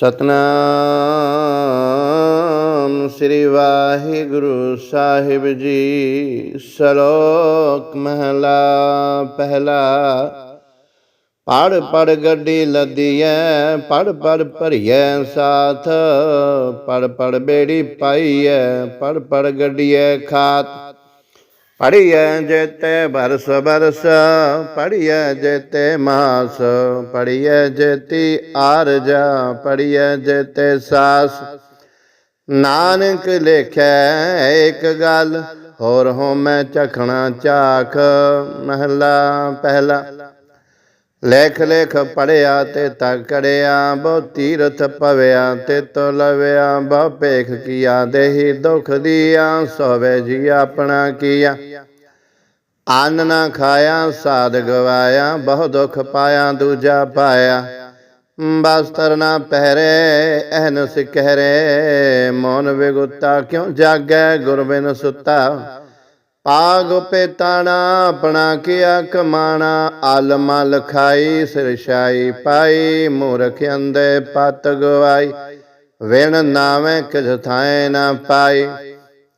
ਸਤਨਾਮ ਸ੍ਰੀ ਵਾਹਿਗੁਰੂ ਸਾਹਿਬ ਜੀ। ਸ਼ਲੋਕ ਮਹਲਾ ਪਹਿਲਾ। ਪੜ ਪੜ ਗੱਡੀ ਲੱਦੀਐ, ਪੜ ਪੜ ਭਰੀਐ ਸਾਥ। ਪੜ ਪੜ ਬੇੜੀ ਪਾਈਐ, ਪੜ ਪੜ ਗੱਡੀਐ ਖਾਤ। ਪੜੀਐ ਜੇਤੇ ਬਰਸ ਬਰਸ ਪੜੀਐ ਜੇਤੇ ਮਾਸ ਪੜੀਐ ਜੇਤੀ ਆਰਜਾ ਪੜੀਐ ਜੇਤੇ ਸਾਸ। ਨਾਨਕ ਲੇਖੈ ਇੱਕ ਗੱਲ, ਹੋਰ ਹੋ ਮੈਂ ਚਖਣਾ ਚਾਖ ਮਹਲਾ ਪਹਿਲਾ। ਲੇਖ ਲੇਖ ਪੜਿਆ ਤੇ ਤਕੜਿਆ ਬਹੁ ਤੀਰਥ ਪਵਿਆ ਤੇ ਤੋ ਲਵਿਆ, ਬਹੁ ਭੇਖ ਕੀਆ ਦੇਹੀ ਦੁਖ ਦੀਆ, ਸੋਵੇ ਜੀ ਆਪਣਾ ਕੀਆ। ਆਨ ਨਾ ਖਾਇਆ, ਸਾਧ ਗਵਾਇਆ, ਬਹੁ ਦੁਖ ਪਾਇਆ, ਦੂਜਾ ਪਾਇਆ। ਬਸਤਰ ਨਾ ਪਹਿਰੇ, ਅਹਨ ਸਿਕਹਰੇ, ਮੋਨ ਵਿਗੁੱਤਾ ਕਿਉ ਜਾਗੈ, ਗੁਰਬਿਨ ਸੁੱਤਾ। ਪਾਗ ਪੇਤਾਣਾ ਆਪਣਾ ਕੀਆ ਕਮਾਣਾ? ਆਲਮਾ ਲਖਾਈ ਸਿਰਸ਼ਾਈ ਪਾਈ, ਮੂਰਖ ਅੰਦੇ ਪਤ ਗਵਾਈ। ਵੇਣ ਨਾਵੇਂ ਕਿਛ ਥਾਏ ਨਾ ਪਾਈ।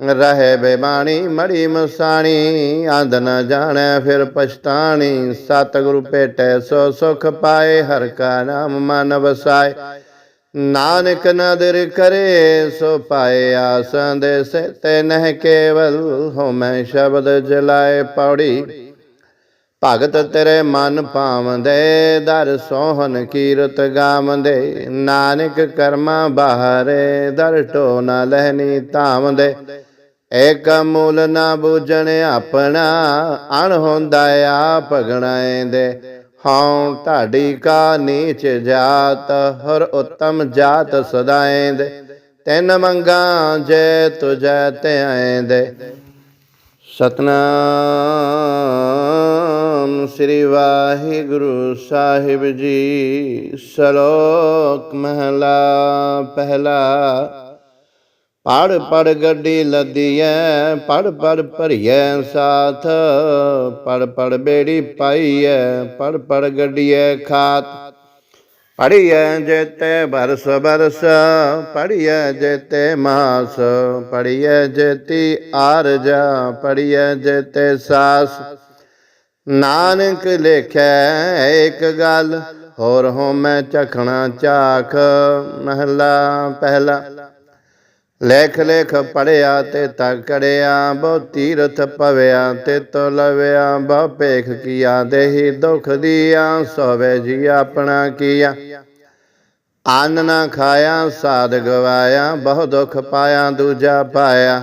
ਰਹੇ ਬੇਬਾਣੀ, ਮੜੀ ਮਸਾਣੀ ਆਂਦ ਨ ਜਾਣੈ ਫਿਰ ਪਛਤਾਣੀ। ਸਤਿਗੁਰੂ ਭੇਟੈ ਸੋ ਸੁਖ ਪਾਏ, ਹਰ ਕਾ ਨਾਮ ਮਨ ਵਸਾਏ। ਨਾਨਕ ਨਦਰ ਕਰੇ, ਸੋ ਪਾਏ ਆਸਾਂ ਦੇ ਤੇ ਨਹਿ ਕੇਵਲ, ਹੋ ਮੈਂ ਸ਼ਬਦ ਜਲਾਏ ਪੌੜੀ। ਭਗਤ ਤੇਰੇ ਮਨ ਪਾਵੰਦੇ ਦਰ ਸੋਹਨ ਕੀਰਤ ਗਾਵਦੇ। ਨਾਨਕ ਕਰਮਾ ਬਾਹਰੇ, ਦਰ ਢੋ ਨਾ ਲਹਿਨੀ ਧਾਵੰਦੇ। ਏਕ ਮੂਲ ਨਾ ਬੂਝਣ ਆਪਣਾ, ਅਣ ਹੁੰਦਾ ਆਪ ਗਣਾਏਂਦੇ ਹਉ ਢਾਡੀ ਕਾ ਨੀਚ ਜਾਤ, ਹਰ ਉਤਮ ਜਾਤ ਸਦਾਏਂਦੇ ਤਿੰਨ ਮੰਗਾ ਜੇ ਤੁਜੈ ਧਿਆਏਂਦੇ ਸਤਨਾਮ ਸ੍ਰੀ ਵਾਹਿਗੁਰੂ ਸਾਹਿਬ ਜੀ, ਸ਼ਲੋਕ ਮਹਲਾ ਪਹਿਲਾ ਪੜ ਪੜ ਗੱਡੀ ਲੱਦੀਐ, ਪੜ ਪੜ ਭਰੀਐ ਸਾਥ, ਪੜ ਪੜ ਬੇੜੀ ਪਾਈਐ, ਪੜ ਪੜ ਗੱਡੀਐ ਖਾਤ। ਪੜੀਐ ਜੇਤੇ ਬਰਸ ਬਰਸ ਪੜੀਐ ਜੇਤੇ ਮਾਸ ਪੜੀਐ ਜੇਤੀ ਆਰਜਾ ਪੜੀਐ ਜੇਤੇ ਸਾਸ। ਨਾਨਕ ਲੇਖੈ ਇੱਕ ਗੱਲ, ਹੋਰ ਹੋ ਮੈਂ ਚਖਣਾ ਚਾਖ ਮਹਲਾ ਪਹਿਲਾ। ਲੇਖ ਲੇਖ ਪੜਿਆ ਤੇ ਤਕੜਿਆ, ਬਹੁ ਤੀਰਥ ਪਵਿਆ ਤੇ ਤੋ ਲਵਿਆ ਬਹੁ ਭੇਖ ਕੀਆ ਦੇਹੀ ਦੁਖ ਦੀਆ, ਸੋਵੇ ਜੀ ਆਪਣਾ ਕੀਆ। ਆਨ ਨਾ ਖਾਇਆ, ਸਾਧ ਗਵਾਇਆ, ਬਹੁ ਦੁਖ ਪਾਇਆ, ਦੂਜਾ ਪਾਇਆ।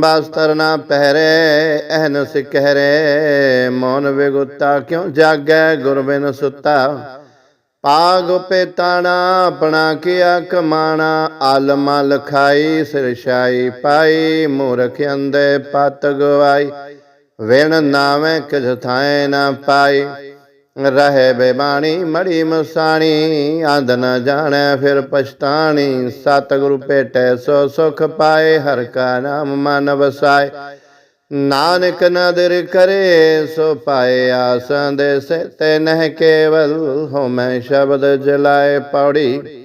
ਬਸਤਰ ਨਾ ਪਹਿਰੇ ਅਹਨ ਸਿਕਹਰੇ ਮੋਨ ਵਿਗੁੱਤਾ ਕਿਉ ਜਾਗੈ, ਗੁਰਬਿਨ ਸੁਤਾ। ਪਾਗ ਪੇਤਾਣਾ ਆਪਣਾ ਕੀਆ ਕਮਾਣਾ ਆਲਮਾ ਲਖਾਈ ਸਿਰਸ਼ਾਈ ਪਾਈ, ਮੂਰਖ ਅੰਦੇ ਪਤ ਗਵਾਈ। ਵੇਣ ਨਾਵੇਂ ਕਿਛ ਥਾਏ ਨਾ ਪਾਈ। ਰਹੇ ਬੇਬਾਣੀ, ਮੜੀ ਮਸਾਣੀ ਆਂਦ ਨ ਜਾਣੈ ਫਿਰ ਪਛਤਾਣੀ। ਸਤਿਗੁਰੂ ਭੇਟੈ ਸੋ ਸੁਖ ਪਾਏ, ਹਰ ਕਾ ਨਾਮ ਮਨ ਵਸਾਏ। ਨਾਨਕ ਨਦਰ ਕਰੇ, ਸੋ ਪਾਏ ਆਸਾਂ ਦੇ ਸੇ ਨਹਿ ਕੇਵਲ ਹੋ ਮੈਂ ਸ਼ਬਦ ਜਲਾਏ ਪੌੜੀ।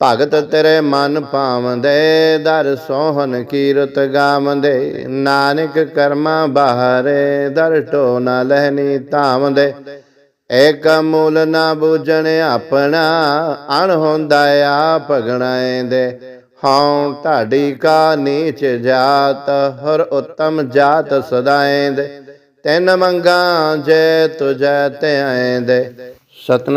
ਭਗਤ ਤੇਰੇ ਮਨ ਪਾਵੰਦੇ ਦਰ ਸੋਹਨ ਕੀਰਤ ਗਾਵਦੇ। ਨਾਨਕ ਕਰਮਾ ਬਾਹਰੇ, ਦਰ ਢੋ ਨਾ ਲਹਿਨੀ ਧਾਵੰਦੇ। ਏਕ ਮੂਲ ਨਾ ਬੂਝਣ ਆਪਣਾ, ਅਣ ਹੁੰਦਾ ਆ ਆਪ ਦੇ। ਹਉ ਢਾਡੀ ਕਾ ਨੀਚ ਜਾਤ, ਹਰ ਉਤਮ ਜਾਤ ਸਦਾਏਂਦੇ ਤਿੰਨ ਮੰਗਾ ਜੇ ਤੁਜੈ ਧਿਆਏਂਦੇ ਸਤਨਾਮ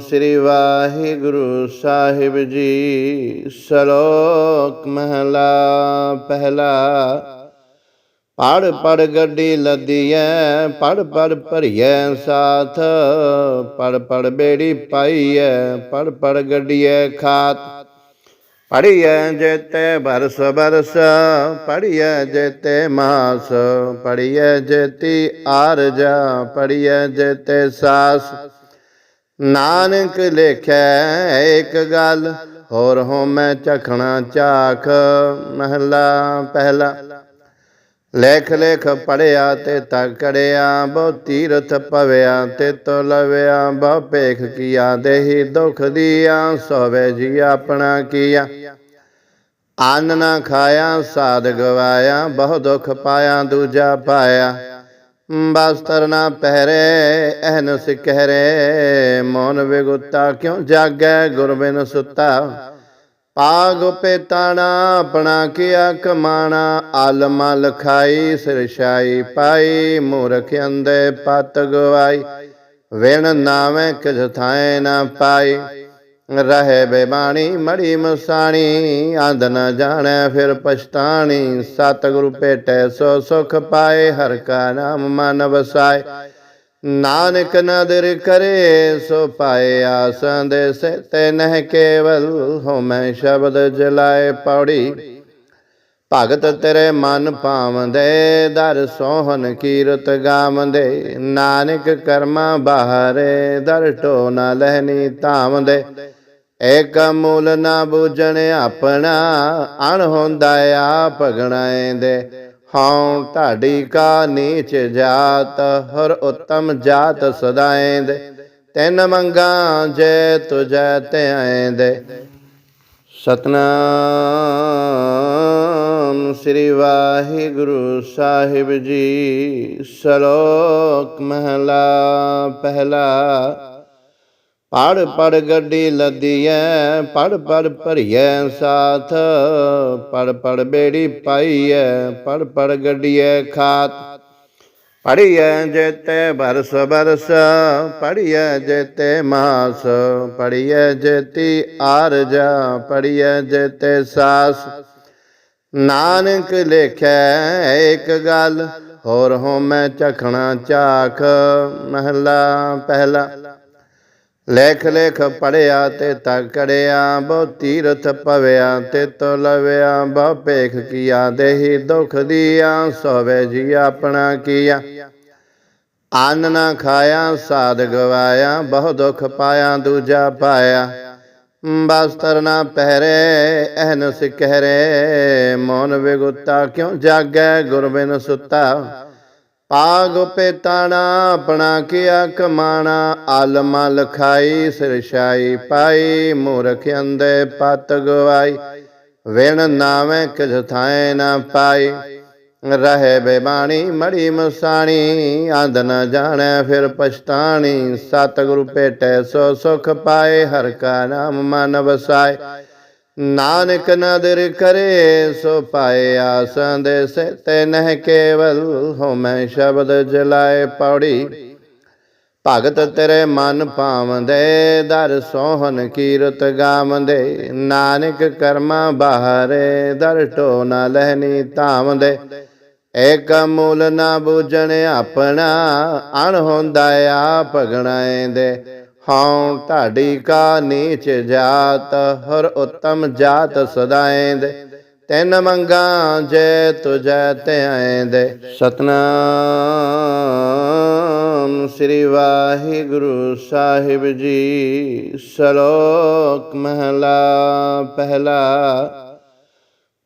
ਸ੍ਰੀ ਵਾਹਿਗੁਰੂ ਸਾਹਿਬ ਜੀ, ਸ਼ਲੋਕ ਮਹਲਾ ਪਹਿਲਾ ਪੜ ਪੜ ਗੱਡੀ ਲੱਦੀਐ, ਪੜ ਪੜ ਭਰੀਐ ਸਾਥ। ਪੜ ਪੜ ਬੇੜੀ ਪਾਈਐ, ਪੜ ਪੜ ਗੱਡੀਐ ਖਾਤ। ਪੜੀਐ ਜੇਤੇ ਬਰਸ ਬਰਸ ਪੜੀਐ ਜੇਤੇ ਮਾਸ। ਪੜੀਐ ਜੇਤੀ ਆਰਜਾ ਪੜੀਐ ਜੇਤੇ ਸਾਸ। ਨਾਨਕ ਲੇਖੈ ਇੱਕ ਗੱਲ, ਹੋਰ ਹੋ ਮੈਂ ਚਖਣਾ ਚਾਖ ਮਹਲਾ ਪਹਿਲਾ। ਲੇਖ ਲੇਖ ਪੜਿਆ ਤੇ ਤਕੜਿਆ, ਬਹੁ ਤੀਰਥ ਪਵਿਆ ਤੇ ਤੋ ਲਵਿਆ ਬਹੁ ਭੇਖ ਕੀਆ ਦੇਹੀ ਦੁਖ ਦੀਆ, ਸੋਵੇ ਜੀ ਆਪਣਾ ਕੀਆ। ਆਨ ਨਾ ਖਾਇਆ, ਸਾਧ ਗਵਾਇਆ, ਬਹੁ ਦੁਖ ਪਾਇਆ, ਦੂਜਾ ਪਾਇਆ। ਬਸਤਰ ਨਾ ਪਹਿਰੇ ਅਹਨ ਸਿਕਹਰੇ ਮੌਨ ਵਿਗੁੱਤਾ ਕਿਉ ਜਾਗੈ, ਗੁਰਬਿਨ ਸੁਤਾ। ਪਾਗ ਪੇਤਾਣਾ ਆਪਣਾ ਕੀਆ ਕਮਾਣਾ, ਆਲਮ ਲਖਾਈ ਸਿਰਸ਼ਾਈ ਪਾਈ, ਮੂਰਖ ਅੰਦੇ ਪਤ ਗਵਾਈ। ਵੇਣ ਨਾਵੇਂ ਕਿਛ ਥਾਏ ਨਾ ਪਾਈ। ਰਹੇ ਬੇਬਾਣੀ, ਮੜੀ ਮਸਾਣੀ ਆਂਦ ਨ ਜਾਣੈ ਫਿਰ ਪਛਤਾਣੀ। ਸਤਿਗੁਰੂ ਭੇਟੈ ਸੋ ਸੁਖ ਪਾਏ, ਹਰ ਕਾ ਨਾਮ ਮਨ ਵਸਾਏ। ਨਾਨਕ ਨਦਰ ਕਰੇ ਸੋ ਪਾਏ ਆਸਾਂ ਦੇ ਸੇ ਤੇ ਨਹਿ ਕੇਵਲ ਹੋ ਮੈਂ ਸ਼ਬਦ ਜਲਾਏ ਪੌੜੀ। ਭਗਤ ਤੇਰੇ ਮਨ ਭਾਵਦੇ, ਦਰ ਸੋਹਨ ਕੀਰਤ ਗਾਵਦੇ, ਨਾਨਕ ਕਰਮਾ ਬਾਹਰੇ ਦਰ ਢੋ ਨਾ ਲਹਿਨੀ ਧਾਵਦੇ। ਏਕ ਮੂਲ ਨਾ ਬੂਝਣ ਆਪਣਾ, ਅਣ ਹੁੰਦਾ ਆਪ ਗਣਾਏਂਦੇ ਹਉ ਢਾਡੀ ਕਾ ਨੀਚ ਜਾਤ, ਹਰ ਉਤਮ ਜਾਤ ਸਦਾਏਂਦੇ ਤਿੰਨ ਮੰਗਾ ਜੇ ਤੁਜੈ ਧਿਆਏਂਦੇ ਸਤਨਾਮ ਸ੍ਰੀ ਵਾਹਿਗੁਰੂ ਸਾਹਿਬ ਜੀ, ਸ਼ਲੋਕ ਮਹਲਾ ਪਹਿਲਾ ਪੜ ਪੜ ਗੱਡੀ ਲੱਦੀਐ, ਪੜ ਪੜ ਭਰੀਐ ਸਾਥ, ਪੜ ਪੜ ਬੇੜੀ ਪਾਈਐ, ਪੜ ਪੜ ਗੱਡੀਐ ਖਾਤ। ਪੜੀਐ ਜੇਤੇ ਬਰਸ ਬਰਸ ਪੜੀਐ ਜੇਤੇ ਮਾਸ ਪੜੀਐ ਜੇਤੀ ਆਰਜਾ ਪੜੀਐ ਜੇਤੇ ਸਾਸ। ਨਾਨਕ ਲੇਖੈ ਇੱਕ ਗੱਲ, ਹੋਰ ਹੋ ਮੈਂ ਚਖਣਾ ਚਾਖ ਮਹਲਾ ਪਹਿਲਾ। ਲੇਖ ਲੇਖ ਪੜਿਆ ਤੇ ਤਕੜਿਆ ਬਹੁ ਤੀਰਥ ਪਵਿਆ ਤੇ ਤੋ ਲਵਿਆ, ਬਹੁ ਭੇਖ ਕੀਆ, ਦੇਹੀ ਦੁਖ ਦੀਆ, ਸੋਵੇ ਜੀ ਆਪਣਾ ਕੀਆ। ਅੰਨ ਨਾ ਖਾਇਆ, ਸਾਧ ਗਵਾਇਆ, ਬਹੁ ਦੁਖ ਪਾਇਆ, ਦੂਜਾ ਪਾਇਆ। ਬਸਤਰ ਨਾ ਪਹਿਰੇ, ਅਹਨ ਸਿਕਹਰੇ, ਮੌਨ ਵਿਗੁੱਤਾ, ਕਿਉ ਜਾਗੈ ਗੁਰਬਿਨ ਸੁੱਤਾ? ਪਾਗ ਪੇਤਾਣਾ ਆਪਣਾ ਕੀਆ ਕਮਾਣਾ, ਆਲਮ ਲਖਾਈ ਸਿਰਸ਼ਾਈ ਪਾਈ, ਮੂਰਖ ਅੰਦੇ ਪਤ ਗਵਾਈ, ਵੇਣ ਨਾਵੇਂ ਕਿਛ ਥਾਏ ਨਾ ਪਾਈ। ਰਹੇ ਬੇਬਾਣੀ, ਮੜੀ ਮਸਾਣੀ ਆਂਦ ਨ ਜਾਣੈ ਫਿਰ ਪਛਤਾਣੀ, ਸਤਿਗੁਰੂ ਭੇਟੈ ਸੋ ਸੁਖ ਪਾਏ, ਹਰ ਕਾ ਨਾਮ ਮਨ ਵਸਾਏ। ਨਾਨਕ ਨਦਰ ਕਰੇ, ਸੋ ਪਾਏ ਆਸਾਂ ਦੇ ਸੇ ਤੇ ਨਹਿ ਕੇਵਲ ਹੋਮੈ ਸ਼ਬਦ ਜਲਾਏ ਪੌੜੀ। ਭਗਤ ਤੇਰੇ ਮਨ ਭਾਵਦੇ, ਦਰ ਸੋਹਨ ਕੀਰਤ ਗਾਵਦੇ। ਨਾਨਕ ਕਰਮਾ ਬਾਹਰੇ, ਦਰ ਢੋ ਨਾ ਲਹਿਨੀ ਧਾਵਦੇ। ਏਕ ਮੂਲ ਨਾ ਬੂਝਣ ਆਪਣਾ, ਅਣ ਹੁੰਦਾ ਆਪ ਗਣਾਏਂਦੇ ਹਉ ਢਾਡੀ ਕਾ ਨੀਚ ਜਾਤ, ਹਰ ਉਤਮ ਜਾਤ ਸਦਾਏਂਦੇ ਤਿੰਨ ਮੰਗਾ ਜੇ ਤੁਜੈ ਧਿਆਏਂਦੇ ਸਤਨਾਮ ਸ੍ਰੀ ਵਾਹਿਗੁਰੂ ਸਾਹਿਬ ਜੀ, ਸ਼ਲੋਕ ਮਹਲਾ, ਪਹਿਲਾ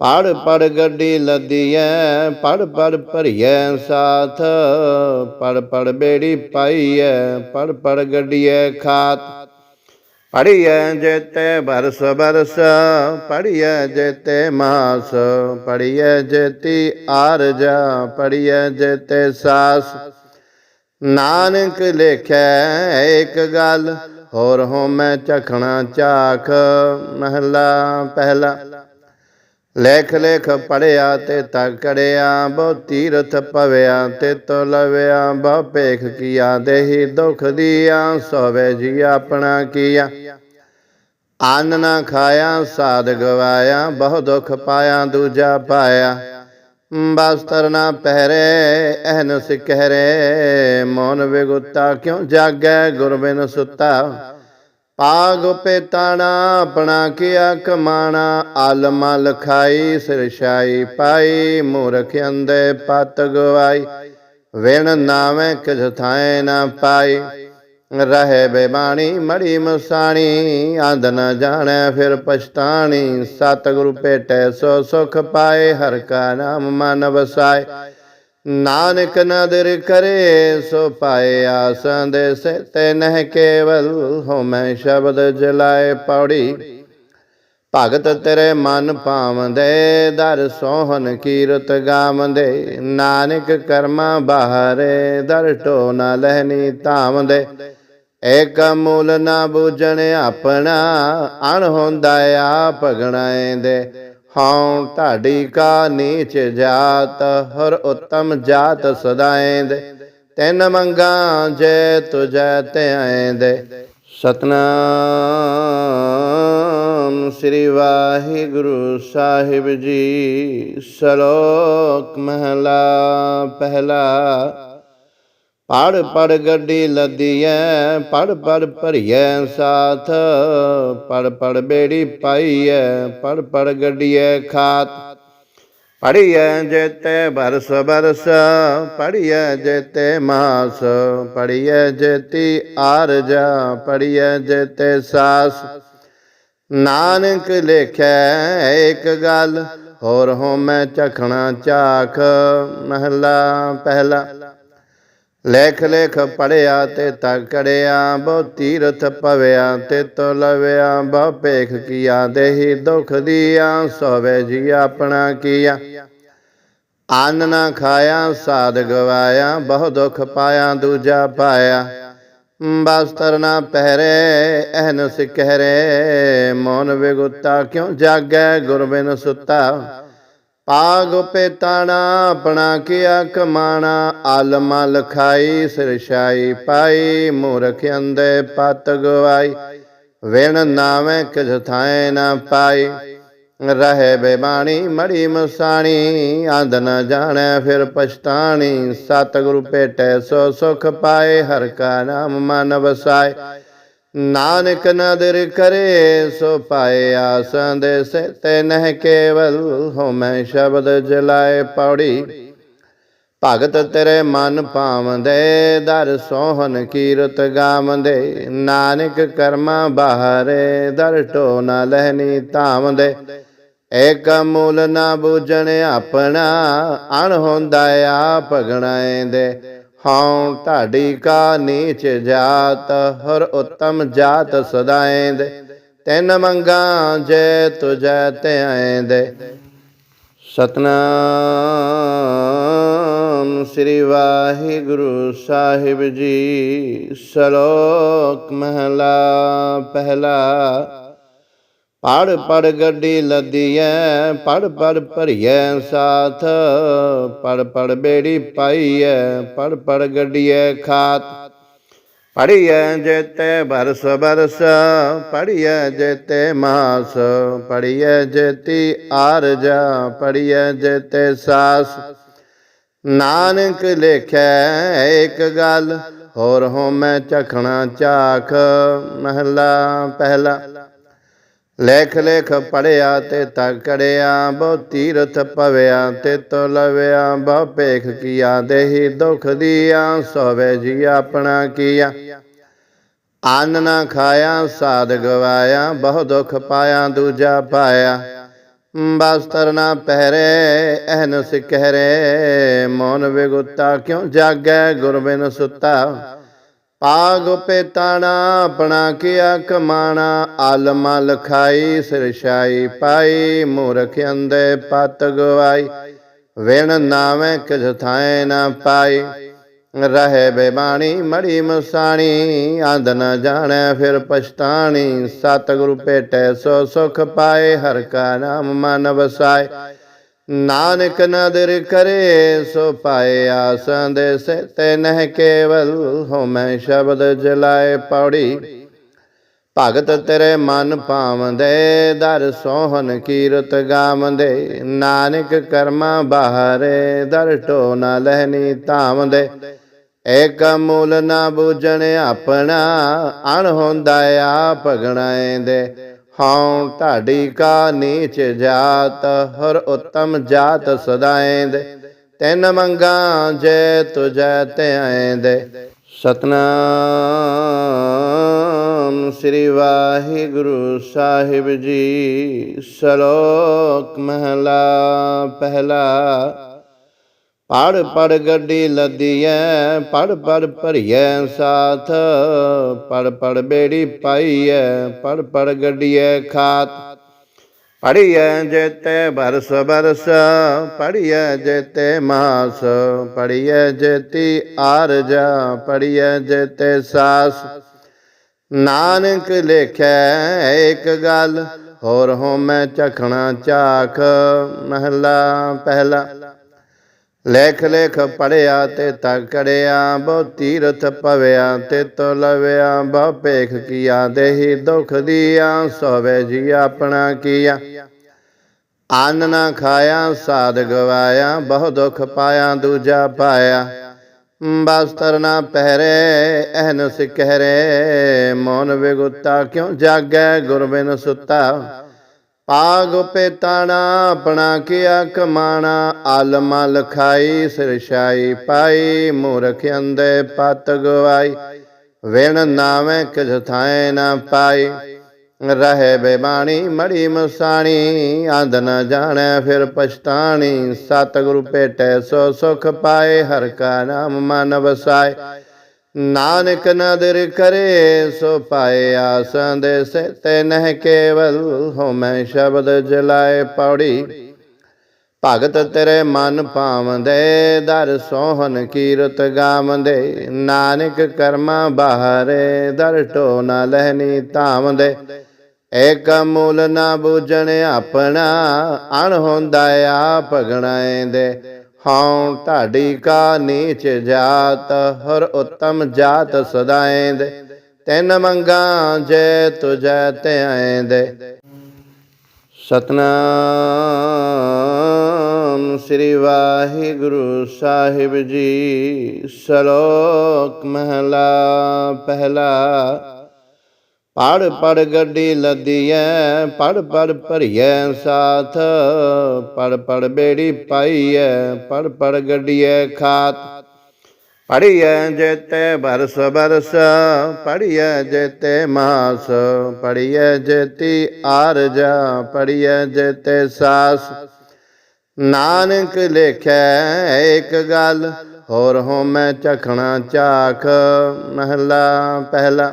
ਪੜ ਪੜ ਗੱਡੀ ਲੱਦੀਐ, ਪੜ ਪੜ ਭਰੀਐ ਸਾਥ। ਪੜ ਪੜ ਬੇੜੀ ਪਾਈਐ, ਪੜ ਪੜ ਗੱਡੀਐ ਖਾਤ। ਪੜੀਐ ਜੇਤੇ ਬਰਸ ਬਰਸ ਪੜੀਐ ਜੇਤੇ ਮਾਸ। ਪੜੀਐ ਜੇਤੀ ਆਰਜਾ ਪੜੀਐ ਜੇਤੇ ਸਾਸ। ਨਾਨਕ ਲੇਖੈ ਇੱਕ ਗੱਲ, ਹੋਰ ਹੋ ਮੈਂ ਚਖਣਾ ਚਾਖ ਮਹਲਾ ਪਹਿਲਾ। ਲੇਖ ਲੇਖ ਪੜਿਆ ਤੇ ਤਕੜਿਆ, ਬਹੁ ਤੀਰਥ ਪਵਿਆ ਤੇ ਤੋ ਲਵਿਆ, ਬਹੁ ਭੇਖ ਕੀਆ, ਦੇਹੀ ਦੁਖ ਦੀਆ, ਸੋਵੇ ਜੀ ਆਪਣਾ ਕੀਆ। ਆਨ ਨਾ ਖਾਇਆ, ਸਾਧ ਗਵਾਇਆ, ਬਹੁ ਦੁਖ ਪਾਇਆ, ਦੂਜਾ ਪਾਇਆ। ਬਸਤਰ ਨਾ ਪਹਿਰੇ, ਅਹਨ ਸਿਕਹਰੇ, ਮੌਨ ਵਿਗੁੱਤਾ ਕਿਉ ਜਾਗੈ ਗੁਰਬਿਨ ਸੁਤਾ। ਪਾਗ ਪੇਤਾਣਾ ਆਪਣਾ ਕੀਆ ਕਮਾਣਾ ਆਲਮ ਲਖਾਈ ਸਿਰਸ਼ਾਈ ਪਾਈ, ਮੂਰਖ ਅੰਦੇ ਪਤ ਗਵਾਈ। ਵੇਣ ਨਾਵੇਂ ਕਿਛ ਥਾਏ ਨਾ ਪਾਈ। ਰਹੇ ਬੇਬਾਣੀ, ਮੜੀ ਮਸਾਣੀ ਆਂਦ ਨ ਜਾਣੈ ਫਿਰ ਪਛਤਾਣੀ। ਸਤਿਗੁਰੂ ਭੇਟੈ ਸੋ ਸੁਖ ਪਾਏ, ਹਰ ਕਾ ਨਾਮ ਮਨ ਵਸਾਏ। ਨਾਨਕ ਨਦਰ ਕਰੇ, ਸੋ ਪਾਏ ਆਸਾਂ ਦੇ ਸੇ ਤੇ ਨਹਿ ਕੇਵਲ, ਹੋ ਮੈਂ ਸ਼ਬਦ ਜਲਾਏ ਪੌੜੀ। ਭਗਤ ਤੇਰੇ ਮਨ ਭਾਵੰਦੇ, ਦਰ ਸੋਹਨ ਕੀਰਤ ਗਾਵਦੇ। ਨਾਨਕ ਕਰਮਾ ਬਾਹਰੇ, ਦਰ ਢੋ ਨਾ ਲਹਿਨੀ ਧਾਵੰਦੇ। ਏਕ ਮੂਲ ਨਾ ਬੂਝਣ ਆਪਣਾ, ਅਣ ਹੁੰਦਾ ਆਪ ਗਣਾਏਂਦੇ ਹਉ ਢਾਡੀ ਕਾ ਨੀਚ ਜਾਤ, ਹਰ ਉਤਮ ਜਾਤ ਸਦਾਏਂਦੇ ਤਿੰਨ ਮੰਗਾ ਜੇ ਤੁਜੈ ਧਿਆਏਂਦੇ ਸਤਨਾਮ ਸ੍ਰੀ ਵਾਹਿਗੁਰੂ ਸਾਹਿਬ ਜੀ, ਸ਼ਲੋਕ ਮਹਲਾ ਪਹਿਲਾ ਪੜ ਪੜ ਗੱਡੀ ਲੱਦੀਐ, ਪੜ ਪੜ ਭਰੀਐ ਸਾਥ। ਪੜ ਪੜ ਬੇੜੀ ਪਾਈਐ, ਪੜ ਪੜ ਗੱਡੀਐ ਖਾਤ। ਪੜੀਐ ਜੇਤੇ ਬਰਸ ਬਰਸ ਪੜੀਐ ਜੇਤੇ ਮਾਸ। ਪੜੀਐ ਜੇਤੀ ਆਰਜਾ ਪੜੀਐ ਜੇਤੇ ਸਾਸ। ਨਾਨਕ ਲੇਖੈ ਇੱਕ ਗੱਲ, ਹੋਰ ਹੋ ਮੈਂ ਚਖਣਾ ਚਾਖ ਮਹਲਾ ਪਹਿਲਾ। ਲੇਖ ਲੇਖ ਪੜਿਆ ਤੇ ਤਕੜਿਆ, ਬਹੁ ਤੀਰਥ ਪਵਿਆ ਤੇ ਤੋ ਲਵਿਆ, ਬਹੁ ਭੇਖ ਕੀਆ ਦੇਹੀ ਦੁਖ ਦੀਆ, ਸੋਵੇ ਜੀ ਆਪਣਾ ਕੀਆ। ਆਨ ਨਾ ਖਾਇਆ, ਸਾਧ ਗਵਾਇਆ, ਬਹੁ ਦੁਖ ਪਾਇਆ, ਦੂਜਾ ਪਾਇਆ। ਬਸਤਰ ਨਾ ਪਹਿਰੇ, ਅਹਨ ਸਿਕਹਰੇ, ਮੋਨ ਵਿਗੁੱਤਾ ਕਿਉ ਜਾਗੈ, ਗੁਰਬਿਨ ਸੁਤਾ। ਪਾਗ ਪੇਤਾਣਾ ਆਪਣਾ ਕੀਆ ਕਮਾਣਾ ਆਲਮਾ ਲਖਾਈ ਸਿਰਸ਼ਾਈ ਪਾਈ, ਮੂਰਖ ਅੰਦੇ ਪਤ ਗਵਾਈ। ਵੇਣ ਨਾਵੇਂ ਕਿਛ ਥਾਏ ਨਾ ਪਾਈ। ਰਹੇ ਬੇਬਾਣੀ, ਮੜੀ ਮਸਾਣੀ ਆਂਦ ਨ ਜਾਣੈ ਫਿਰ ਪਛਤਾਣੀ। ਸਤਿਗੁਰੂ ਭੇਟੈ ਸੋ ਸੁਖ ਪਾਏ, ਹਰ ਕਾ ਨਾਮ ਮਨ ਵਸਾਏ। ਨਾਨਕ ਨਦਰ ਕਰੇ, ਸੋ ਪਾਏ ਆਸਾਂ ਦੇ ਤੇ ਨਹਿ ਕੇਵਲ, ਹੋ ਮੈਂ ਸ਼ਬਦ ਜਲਾਏ ਪੌੜੀ। ਭਗਤ ਤੇਰੇ ਮਨ ਭਾਵੰਦੇ, ਦਰ ਸੋਹਨ ਕੀਰਤ ਗਾਵਦੇ। ਨਾਨਕ ਕਰਮਾ ਬਾਹਰੇ, ਦਰ ਢੋ ਨਾ ਲਹਿਨੀ ਧਾਵੰਦੇ। ਏਕ ਮੂਲ ਨਾ ਬੂਝਣ ਆਪਣਾ, ਅਣ ਹੁੰਦਾ ਆਪ ਗਣਾਏਂਦੇ ਹਉ ਢਾਡੀ ਕਾ ਨੀਚ ਜਾਤ, ਹਰ ਉਤਮ ਜਾਤ ਸਦਾਏਂਦੇ ਤਿੰਨ ਮੰਗਾ ਜੇ ਤੁਜੈ ਧਿਆਏਂਦੇ ਸਤਨਾਮ ਸ੍ਰੀ ਵਾਹਿਗੁਰੂ ਸਾਹਿਬ ਜੀ, ਸ਼ਲੋਕ ਮਹਲਾ ਪਹਿਲਾ ਪੜ ਪੜ ਗੱਡੀ ਲੱਦੀਐ, ਪੜ ਪੜ ਭਰੀਐ ਸਾਥ। ਪੜ ਪੜ ਬੇੜੀ ਪਾਈਐ, ਪੜ ਪੜ ਗੱਡੀਐ ਖਾਤ। ਪੜੀਐ ਜੇਤੇ ਬਰਸ ਬਰਸ ਪੜੀਐ ਜੇਤੇ ਮਾਸ। ਪੜੀਐ ਜੇਤੀ ਆਰਜਾ ਪੜੀਐ ਜੇਤੇ ਸਾਸ। ਨਾਨਕ ਲੇਖੈ ਇੱਕ ਗੱਲ, ਹੋਰ ਹੋ ਮੈਂ ਚਖਣਾ ਚਾਖ ਮਹਲਾ ਪਹਿਲਾ। ਲੇਖ ਲੇਖ ਪੜਿਆ ਤੇ ਤਕੜਿਆ, ਬਹੁ ਤੀਰਥ ਪਵਿਆ ਤੇ ਤੋ ਲਵਿਆ, ਬਹੁ ਭੇਖ ਕੀਆ, ਦੇਹੀ ਦੁਖ ਦੀਆ, ਸੋਵੇ ਜੀ ਆਪਣਾ ਕੀਆ। ਆਨ ਨਾ ਖਾਇਆ, ਸਾਧ ਗਵਾਇਆ, ਬਹੁ ਦੁਖ ਪਾਇਆ, ਦੂਜਾ ਪਾਇਆ। ਬਸਤਰ ਨਾ ਪਹਿਰੇ ਅਹਨ ਸਿਕਹਰੇ ਮੋਨ ਵਿਗੁੱਤਾ ਕਿਉ ਜਾਗੈ, ਗੁਰਬਿਨ ਸੁਤਾ। ਪਾਗ ਪੇਤਾਣਾ ਆਪਣਾ ਕੀਆ ਕਮਾਣਾ ਆਲਮਾ ਲਖਾਈ ਸਿਰਸ਼ਾਈ ਪਾਈ, ਮੂਰਖ ਅੰਦੇ ਪਤ ਗਵਾਈ। ਵੇਣ ਨਾਵੇਂ ਕਿਛ ਥਾਏ ਨਾ ਪਾਈ। ਰਹੇ ਬੇਬਾਣੀ, ਮੜੀ ਮਸਾਣੀ ਆਂਦ ਨ ਜਾਣੈ ਫਿਰ ਪਛਤਾਣੀ। ਸਤਿਗੁਰੂ ਭੇਟੈ ਸੋ ਸੁਖ ਪਾਏ, ਹਰ ਕਾ ਨਾਮ ਮਨ ਵਸਾਏ। ਨਾਨਕ ਨਦਰ ਕਰੇ ਸੋ ਪਾਏ ਆਸਾਂ ਦੇ ਸੇ ਤੇ ਨਹਿ ਕੇਵਲ ਹੋ ਮੈਂ ਸ਼ਬਦ ਜਲਾਏ ਪੌੜੀ। ਭਗਤ ਤੇਰੇ ਮਨ ਭਾਵਦੇ, ਦਰ ਸੋਹਨ ਕੀਰਤ ਗਾਵਦੇ, ਨਾਨਕ ਕਰਮਾ ਬਾਹਰੇ ਦਰ ਢੋ ਨਾ ਲਹਿਨੀ ਧਾਵੰਦੇ। ਏਕ ਮੂਲ ਨਾ ਬੂਝਣ ਆਪਣਾ, ਅਣ ਹੁੰਦਾ ਆ ਆਪ ਦੇ। ਹਉ ਢਾਡੀ ਕਾ ਨੀਚ ਜਾਤ, ਹਰ ਉਤਮ ਜਾਤ ਸਦਾਏਂਦੇ ਤਿੰਨ ਮੰਗਾ ਜੇ ਤੁਜੈ ਧਿਆਏਂਦੇ ਸਤਨਾਮ ਸ੍ਰੀ ਵਾਹਿਗੁਰੂ ਸਾਹਿਬ ਜੀ, ਸ਼ਲੋਕ ਮਹਲਾ ਪਹਿਲਾ ਪੜ ਪੜ ਗੱਡੀ ਲੱਦੀਐ, ਪੜ ਪੜ ਭਰੀਐ ਸਾਥ। ਪੜ ਪੜ ਬੇੜੀ ਪਾਈਐ, ਪੜ ਪੜ ਗੱਡੀਐ ਖਾਤ। ਪੜੀਐ ਜੇਤੇ ਬਰਸ ਬਰਸ ਪੜੀਐ ਜੇਤੇ ਮਾਸ। ਪੜੀਐ ਜੇਤੀ ਆਰਜਾ ਪੜੀਐ ਜੇਤੇ ਸਾਸ। ਨਾਨਕ ਲੇਖੈ ਇੱਕ ਗੱਲ, ਹੋਰ ਹੋ ਮੈਂ ਚਖਣਾ ਚਾਖ ਮਹਲਾ ਪਹਿਲਾ। ਲੇਖ ਲੇਖ ਪੜਿਆ ਤੇ ਤਕੜਿਆ, ਬਹੁ ਤੀਰਥ ਪਵਿਆ ਤੇ ਤੋ ਲਵਿਆ ਬਹੁ ਭੇਖ ਕੀਆ ਦੇਹੀ ਦੁਖ ਦੀਆ, ਸੋਵੇ ਜੀ ਆਪਣਾ ਕੀਆ। ਆਨ ਨਾ ਖਾਇਆ, ਸਾਧ ਗਵਾਇਆ, ਬਹੁ ਦੁਖ ਪਾਇਆ, ਦੂਜਾ ਪਾਇਆ। ਬਸਤਰ ਨਾ ਪਹਿਰੇ, ਅਹਨ ਸਿਕਹਰੇ, ਮੌਨ ਵਿਗੁੱਤਾ ਕਿਉ ਜਾਗੈ ਗੁਰਬਿਨ ਸੁਤਾ। ਪਾਗ ਪੇਤਾਣਾ ਆਪਣਾ ਕੀਆ ਕਮਾਣਾ ਆਲਮਾ ਲਖਾਈ ਸਿਰਸ਼ਾਈ ਪਾਈ, ਮੂਰਖ ਅੰਦੇ ਪਤ ਗਵਾਈ। ਵੇਣ ਨਾਵੇਂ ਕਿਛ ਥਾਏ ਨਾ ਪਾਈ। ਰਹੇ ਬੇਬਾਣੀ, ਮੜੀ ਮਸਾਣੀ ਆਂਦ ਨ ਜਾਣੈ ਫਿਰ ਪਛਤਾਣੀ। ਸਤਿਗੁਰੂ ਭੇਟੈ ਸੋ ਸੁਖ ਪਾਏ, ਹਰ ਕਾ ਨਾਮ ਮਨ ਵਸਾਏ। ਨਾਨਕ ਨਦਰ ਕਰੇ, ਸੋ ਪਾਏ ਆਸਾਂ ਦੇ ਤੇ ਨਹਿ ਕੇਵਲ, ਹੋ ਮੈਂ ਸ਼ਬਦ ਜਲਾਏ ਪੌੜੀ। ਭਗਤ ਤੇਰੇ ਮਨ ਭਾਵੰਦੇ, ਦਰ ਸੋਹਨ ਕੀਰਤ ਗਾਵਦੇ। ਨਾਨਕ ਕਰਮਾ ਬਾਹਰੇ, ਦਰ ਢੋ ਨਾ ਲਹਿਨੀ ਧਾਵੰਦੇ। ਏਕ ਮੂਲ ਨਾ ਬੂਝਣ ਆਪਣਾ, ਅਣ ਹੁੰਦਾ ਆਪ ਗਣਾਏਂਦੇ ਹਉ ਢਾਡੀ ਕਾ ਨੀਚ ਜਾਤ, ਹਰ ਉਤਮ ਜਾਤ ਸਦਾਏਂਦੇ ਤਿੰਨ ਮੰਗਾ ਜੇ ਤੁਜੈ ਧਿਆਏਂਦੇ ਸਤਨਾਮ ਸ੍ਰੀ ਵਾਹਿਗੁਰੂ ਸਾਹਿਬ ਜੀ, ਸ਼ਲੋਕ ਮਹਲਾ ਪਹਿਲਾ ਪੜ ਪੜ ਗੱਡੀ ਲੱਦੀਐ, ਪੜ ਪੜ ਭਰੀਐ ਸਾਥ, ਪੜ ਪੜ ਬੇੜੀ ਪਾਈਐ, ਪੜ ਪੜ ਗੱਡੀਐ ਖਾਤ। ਪੜੀਐ ਜੇਤੇ ਬਰਸ ਬਰਸ ਪੜੀਐ ਜੇਤੇ ਮਾਸ ਪੜੀਐ ਜੇਤੀ ਆਰਜਾ ਪੜੀਐ ਜੇਤੇ ਸਾਸ। ਨਾਨਕ ਲੇਖੈ ਇੱਕ ਗੱਲ, ਹੋਰ ਹੋ ਮੈਂ ਚਖਣਾ ਚਾਖ ਮਹਲਾ ਪਹਿਲਾ।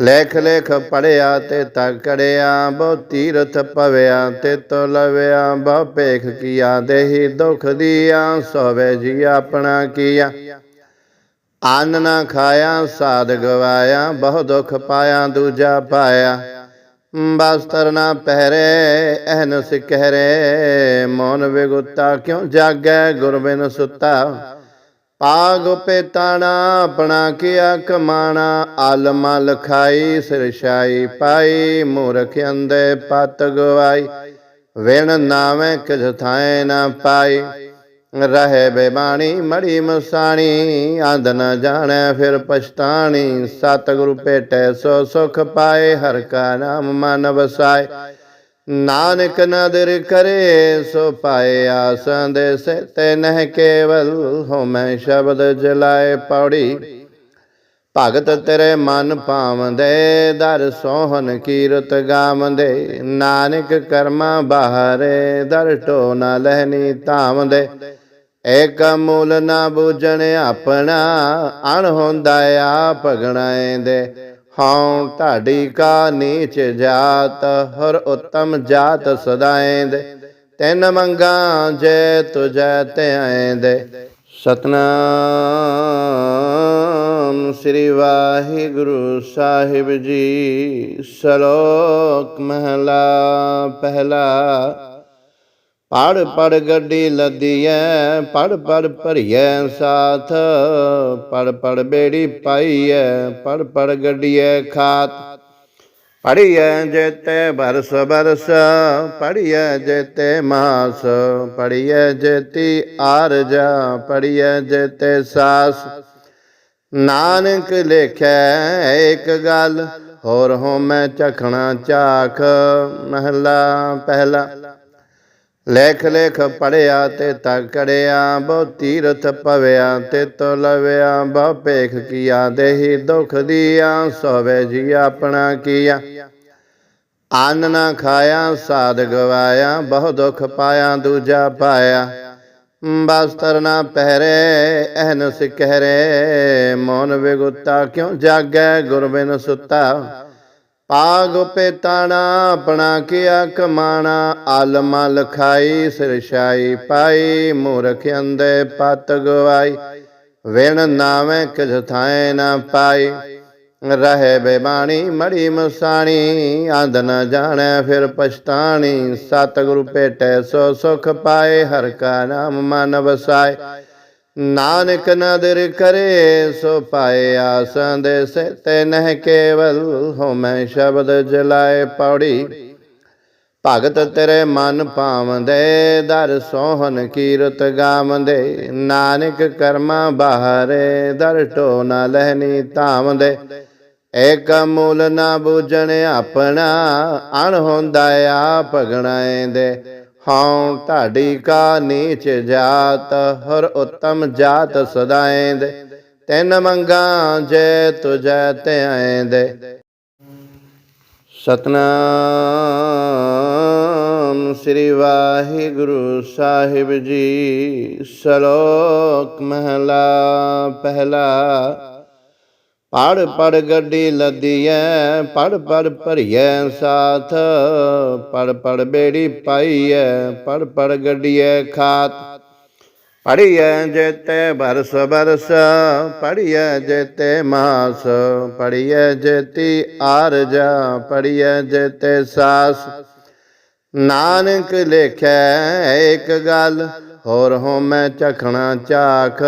ਲੇਖ ਲੇਖ ਪੜਿਆ ਤੇ ਤਕੜਿਆ ਬਹੁ ਤੀਰਥ ਪਵਿਆ ਤੇ ਤੋ ਲਵਿਆ, ਬਹੁ ਭੇਖ ਕੀਆ, ਦੇਹੀ ਦੁਖ ਦੀਆ, ਸੋਵੇ ਜੀ ਆਪਣਾ ਕੀਆ। ਅੰਨ ਨਾ ਖਾਇਆ, ਸਾਧ ਗਵਾਇਆ, ਬਹੁ ਦੁਖ ਪਾਇਆ, ਦੂਜਾ ਪਾਇਆ। ਬਸਤਰ ਨਾ ਪਹਿਰੇ, ਅਹਨ ਸਿਕਹਰੇ, ਮੌਨ ਵਿਗੁੱਤਾ, ਕਿਉ ਜਾਗੈ ਗੁਰਬਿਨ ਸੁੱਤਾ? ਪਾਗ ਪੇਤਾਣਾ ਆਪਣਾ ਕੀਆ ਕਮਾਣਾ, ਆਲਮਾ ਲਖਾਈ ਸਿਰਸ਼ਾਈ ਪਾਈ, ਮੂਰਖ ਅੰਦੇ ਪਤ ਗਵਾਈ। ਵੇਣ ਨਾਵੇਂ ਕਿਛ ਥਾਏ ਨਾ ਪਾਈ। ਰਹੇ ਬੇਬਾਣੀ, ਮੜੀ ਮਸਾਣੀ ਆਂਦ ਨ ਜਾਣੈ ਫਿਰ ਪਛਤਾਣੀ। ਸਤਿਗੁਰੂ ਭੇਟੈ ਸੋ ਸੁਖ ਪਾਏ, ਹਰ ਕਾ ਨਾਮ ਮਨ ਵਸਾਏ। ਨਾਨਕ ਨਦਰ ਕਰੇ, ਸੋ ਪਾਏ ਆਸਾਂ ਦੇ ਸੇ ਤੇ ਨਹਿ ਕੇਵਲ ਹੋ ਮੈਂ ਸ਼ਬਦ ਜਲਾਏ ਪੌੜੀ। ਭਗਤ ਤੇਰੇ ਮਨ ਭਾਵੰਦੇ, ਦਰ ਸੋਹਨ ਕੀਰਤ ਗਾਵਦੇ। ਨਾਨਕ ਕਰਮਾ ਬਾਹਰੇ, ਦਰ ਢੋ ਨਾ ਲਹਿਨੀ ਧਾਵੰਦੇ। ਏਕ ਮੂਲ ਨਾ ਬੂਝਣ ਆਪਣਾ, ਅਣ ਹੁੰਦਾ ਆ ਆਪ ਦੇ। ਹਉ ਢਾਡੀ ਕਾ ਨੀਚ ਜਾਤ, ਹਰ ਉਤਮ ਜਾਤ ਸਦਾਏਂਦੇ ਤਿੰਨ ਮੰਗਾ ਜੇ ਤੁਜੈ ਧਿਆਏਂਦੇ ਸਤਨਾਮ ਸ੍ਰੀ ਵਾਹਿਗੁਰੂ ਸਾਹਿਬ ਜੀ, ਸ਼ਲੋਕ ਮਹਲਾ ਪਹਿਲਾ। ਪੜ ਪੜ ਗੱਡੀ ਲੱਦੀਐ, ਪੜ ਪੜ ਭਰੀਐ ਸਾਥ, ਪੜ ਪੜ ਬੇੜੀ ਪਾਈਐ, ਪੜ ਪੜ ਗੱਡੀਐ ਖਾਤ। ਪੜੀਐ ਜੇਤੇ ਬਰਸ ਬਰਸ ਪੜੀਐ ਜੇਤੇ ਮਾਸ ਪੜੀਐ ਜੇਤੀ ਆਰਜਾ ਪੜੀਐ ਜੇਤੇ ਸਾਸ। ਨਾਨਕ ਲੇਖੈ ਇੱਕ ਗੱਲ, ਹੋਰ ਹੋ ਮੈਂ ਚਖਣਾ ਚਾਖ ਮਹਲਾ ਪਹਿਲਾ। ਲੇਖ ਲੇਖ ਪੜਿਆ ਤੇ ਤਕੜਿਆ, ਬਹੁ ਤੀਰਥ ਪਵਿਆ ਤੇ ਤੋ ਲਵਿਆ ਬਹੁ ਭੇਖ ਕੀਆ ਦੇਹੀ ਦੁਖ ਦੀਆ, ਸੋਵੇ ਜੀ ਆਪਣਾ ਕੀਆ। ਅੰਨ ਨਾ ਖਾਇਆ, ਸਾਧ ਗਵਾਇਆ, ਬਹੁ ਦੁਖ ਪਾਇਆ, ਦੂਜਾ ਪਾਇਆ। ਬਸਤਰ ਨਾ ਪਹਿਰੇ ਅਹਨ ਸਿਕਹਰੇ ਮੋਨ ਵਿਗੁੱਤਾ ਕਿਉ ਜਾਗੈ, ਗੁਰਬਿਨ ਸੁਤਾ। ਪਾਗ ਪੇਤਾਣਾ ਆਪਣਾ ਕੀਆ ਕਮਾਣਾ ਆਲਮ ਲਖਾਈ ਸਿਰਸ਼ਾਈ ਪਾਈ, ਮੂਰਖ ਅੰਦੇ ਪਤ ਗਵਾਈ। ਵੇਣ ਨਾਵੇਂ ਕਿਛ ਥਾਏ ਨਾ ਪਾਈ। ਰਹੇ ਬੇਬਾਣੀ, ਮੜੀ ਮਸਾਣੀ ਆਂਦ ਨ ਜਾਣੈ ਫਿਰ ਪਛਤਾਣੀ। ਸਤਿਗੁਰੂ ਭੇਟੈ ਸੋ ਸੁਖ ਪਾਏ, ਹਰ ਕਾ ਨਾਮ ਮਨ ਵਸਾਏ। ਨਾਨਕ ਨਦਰ ਕਰੇ ਸੋ ਪਾਏ ਆਸਾਂ ਦੇ ਸੇ ਨਹਿ ਕੇਵਲ ਹੋ ਮੈਂ ਸ਼ਬਦ ਜਲਾਏ ਪੌੜੀ। ਭਗਤ ਤੇਰੇ ਮਨ ਭਾਵੰਦੇ, ਦਰ ਸੋਹਨ ਕੀਰਤ ਗਾਵਦੇ, ਨਾਨਕ ਕਰਮਾ ਬਾਹਰੇ ਦਰ ਢੋ ਨਾ ਲਹਿਨੀ ਧਾਵੰਦੇ। ਏਕ ਮੂਲ ਨਾ ਬੂਝਣ ਆਪਣਾ, ਅਣ ਹੁੰਦਾ ਆ ਆਪ ਦੇ। ਹਉ ਢਾਡੀ ਕਾ ਨੀਚ ਜਾਤ, ਹਰ ਉਤਮ ਜਾਤ ਸਦਾਏਂਦੇ। ਤਿੰਨ ਮੰਗਾ ਜੇ ਤੁਜੈ ਧਿਆਏਂਦੇ ਸਤਨਾਮ ਸ੍ਰੀ ਵਾਹਿਗੁਰੂ ਸਾਹਿਬ ਜੀ, ਸ਼ਲੋਕ ਮਹਲਾ ਪਹਿਲਾ ਪੜ ਪੜ ਗੱਡੀ ਲੱਦੀਐ, ਪੜ ਪੜ ਭਰੀਐ ਸਾਥ, ਪੜ ਪੜ ਬੇੜੀ ਪਾਈਐ, ਪੜ ਪੜ ਗੱਡੀਐ ਖਾਤ। ਪੜੀਐ ਜੇਤੇ ਬਰਸ ਬਰਸ ਪੜੀਐ ਜੇਤੇ ਮਾਸ ਪੜੀਐ ਜੇਤੀ ਆਰਜਾ ਪੜੀਐ ਜੇਤੇ ਸਾਸ। ਨਾਨਕ ਲੇਖੈ ਇੱਕ ਗੱਲ, ਹੋਰ ਹੋ ਮੈਂ ਚਖਣਾ ਚਾਖ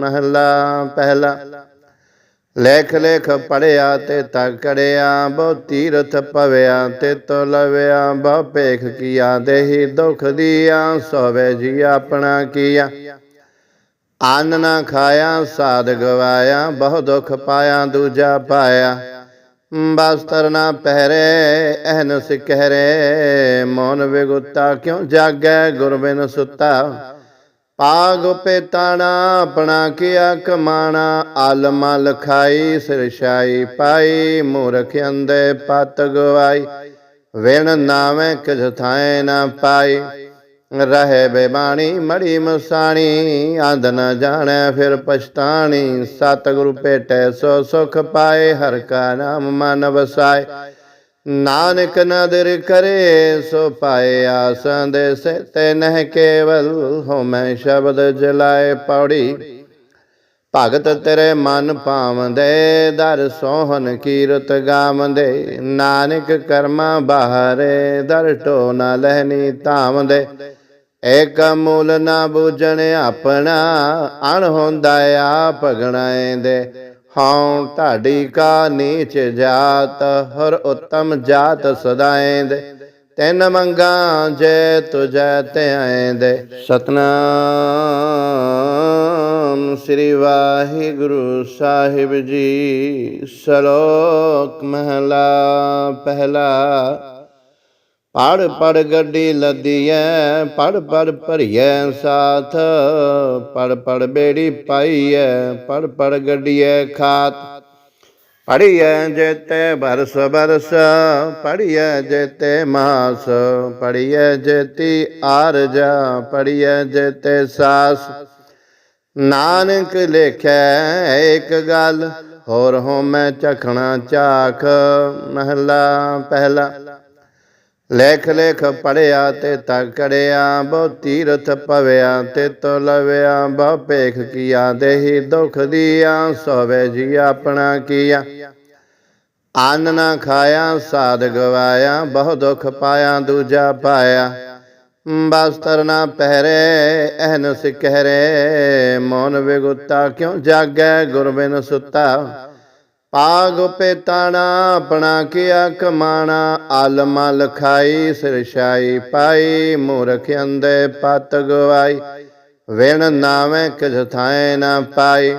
ਮਹਲਾ ਪਹਿਲਾ। ਲੇਖ ਲੇਖ ਪੜਿਆ ਤੇ ਤਕੜਿਆ ਬਹੁ ਤੀਰਥ ਪਵਿਆ ਤੇ ਤੋ ਲਵਿਆ, ਬਹੁ ਭੇਖ ਕੀਆ ਦੇਹੀ ਦੁਖ ਦੀਆ, ਸੋਵੇ ਜੀ ਆਪਣਾ ਕੀਆ। ਆਨ ਨਾ ਖਾਇਆ, ਸਾਧ ਗਵਾਇਆ, ਬਹੁ ਦੁਖ ਪਾਇਆ, ਦੂਜਾ ਪਾਇਆ। ਬਸਤਰ ਨਾ ਪਹਿਰੇ, ਅਹਨ ਸਿਕਹਰੇ, ਮੋਨ ਵਿਗੁੱਤਾ ਕਿਉ ਜਾਗੈ ਗੁਰਬਿਨ ਸੁੱਤਾ। ਪਾਗ ਪੇਤਾਣਾ ਆਪਣਾ ਕੀਆ ਕਮਾਣਾ ਆਲਮ ਲਖਾਈ ਸਿਰਸ਼ਾਈ ਪਾਈ, ਮੂਰਖ ਅੰਦੇ ਪਤ ਗਵਾਈ। ਵੇਣ ਨਾਵੇਂ ਕਿਛ ਥਾਏ ਨਾ ਪਾਈ। ਰਹੇ ਬੇਬਾਣੀ, ਮੜੀ ਮਸਾਣੀ ਆਂਦ ਨ ਜਾਣੈ ਫਿਰ ਪਛਤਾਣੀ। ਸਤਿਗੁਰੂ ਭੇਟੈ ਸੋ ਸੁਖ ਪਾਏ, ਹਰ ਕਾ ਨਾਮ ਮਨ ਵਸਾਏ। ਨਾਨਕ ਨਦਰ ਕਰੇ, ਸੋ ਪਾਏ ਆਸਾਂ ਦੇ ਸੇ ਤੇ ਨਹਿ ਕੇਵਲ ਹੋ ਮੈਂ ਸ਼ਬਦ ਜਲਾਏ ਪੌੜੀ। ਭਗਤ ਤੇਰੇ ਮਨ ਭਾਵੰਦੇ, ਦਰ ਸੋਹਨ ਕੀਰਤ ਗਾਵਦੇ। ਨਾਨਕ ਕਰਮਾ ਬਾਹਰੇ, ਦਰ ਢੋ ਨਾ ਲਹਿਨੀ ਧਾਵੰਦੇ। ਏਕ ਮੂਲ ਨਾ ਬੂਝਣ ਆਪਣਾ, ਅਣ ਹੁੰਦਾ ਆ ਆਪ ਦੇ। ਹਉ ਢਾਡੀ ਕਾ ਨੀਚ ਜਾਤ, ਹਰ ਉਤਮ ਜਾਤ ਸਦਾਏਂਦੇ ਤਿੰਨ ਮੰਗਾ ਜੇ ਤੁਜੈ ਧਿਆਏਂਦੇ ਸਤਨਾਮ ਸ੍ਰੀ ਵਾਹਿਗੁਰੂ ਸਾਹਿਬ ਜੀ, ਸ਼ਲੋਕ ਮਹਲਾ ਪਹਿਲਾ ਪੜ ਪੜ ਗੱਡੀ ਲੱਦੀਐ, ਪੜ ਪੜ ਭਰੀਐ ਸਾਥ, ਪੜ ਪੜ ਬੇੜੀ ਪਾਈਐ, ਪੜ ਪੜ ਗੱਡੀਐ ਖਾਤ। ਪੜੀਐ ਜੇਤੇ ਬਰਸ ਬਰਸ ਪੜੀਐ ਜੇਤੇ ਮਾਸ ਪੜੀਐ ਜੇਤੀ ਆਰਜਾ ਪੜੀਐ ਜੇਤੇ ਸਾਸ। ਨਾਨਕ ਲੇਖੈ ਇੱਕ ਗੱਲ, ਹੋਰ ਹੋ ਮੈਂ ਚਖਣਾ ਚਾਖ ਮਹਲਾ ਪਹਿਲਾ। ਲੇਖ ਲੇਖ ਪੜਿਆ ਤੇ ਤਕੜਿਆ, ਬਹੁ ਤੀਰਥ ਪਵਿਆ ਤੇ ਤੋ ਲਵਿਆ, ਬਹੁ ਭੇਖ ਕੀਆ, ਦੇਹੀ ਦੁਖ ਦੀਆ, ਸੋਵੇ ਜੀ ਆਪਣਾ ਕੀਆ। ਆਨ ਨਾ ਖਾਇਆ, ਸਾਧ ਗਵਾਇਆ, ਬਹੁ ਦੁਖ ਪਾਇਆ, ਦੂਜਾ ਪਾਇਆ। ਬਸਤਰ ਨਾ ਪਹਿਰੇ, ਅਹਨ ਸਿਕਹਰੇ, ਮੋਨ ਵਿਗੁੱਤਾ ਕਿਉ ਜਾਗੈ, ਗੁਰਬਿਨ ਸੁਤਾ। ਪਾਗ ਪੇਤਾਣਾ ਆਪਣਾ ਕੀਆ ਕਮਾਣਾ ਆਲਮ ਲਖਾਈ ਸਿਰਸ਼ਾਈ ਪਾਈ, ਮੂਰਖ ਅੰਦੇ ਪਤ ਗਵਾਈ। ਵੇਣ ਨਾਵੇਂ ਕਿਛ ਥਾਏ ਨਾ ਪਾਈ।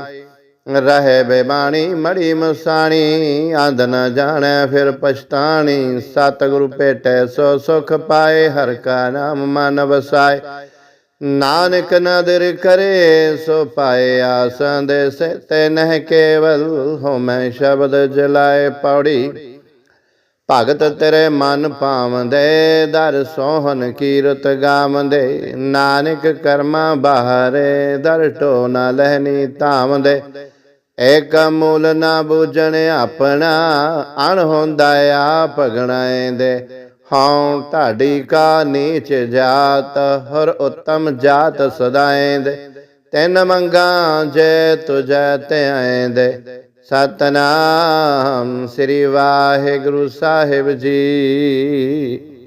ਰਹੇ ਬੇਬਾਣੀ, ਮੜੀ ਮਸਾਣੀ ਆਂਦ ਨ ਜਾਣੈ ਫਿਰ ਪਛਤਾਣੀ। ਸਤਿਗੁਰੂ ਭੇਟੈ ਸੋ ਸੁਖ ਪਾਏ, ਹਰ ਕਾ ਨਾਮ ਮਨ ਵਸਾਏ। ਨਾਨਕ ਨਦਰ ਕਰੇ, ਸੋ ਪਾਏ ਆਸਾਂ ਦੇ ਸੇ ਨਹਿ ਕੇਵਲ, ਹੋ ਮੈਂ ਸ਼ਬਦ ਜਲਾਏ ਪੌੜੀ। ਭਗਤ ਤੇਰੇ ਮਨ ਭਾਵਦੇ, ਦਰ ਸੋਹਨ ਕੀਰਤ ਗਾਵਦੇ। ਨਾਨਕ ਕਰਮਾ ਬਾਹਰੇ, ਦਰ ਢੋ ਨਾ ਲਹਿਨੀ ਧਾਵਦੇ। ਏਕ ਮੂਲ ਨਾ ਬੂਝਣ ਆਪਣਾ, ਅਣ ਹੁੰਦਾ ਭਗਣਾਏ ਦੇ ਹਉ ਢਾਡੀ ਕਾ ਨੀਚ ਜਾਤ, ਹਰ ਉਤਮ ਜਾਤ ਸਦਾਏਂਦੇ ਤਿੰਨ ਮੰਗਾ ਜੇ ਤੁਜੈ ਧਿਆਏਂਦੇ ਸਤਨਾਮ ਸ੍ਰੀ ਵਾਹਿਗੁਰੂ ਸਾਹਿਬ ਜੀ।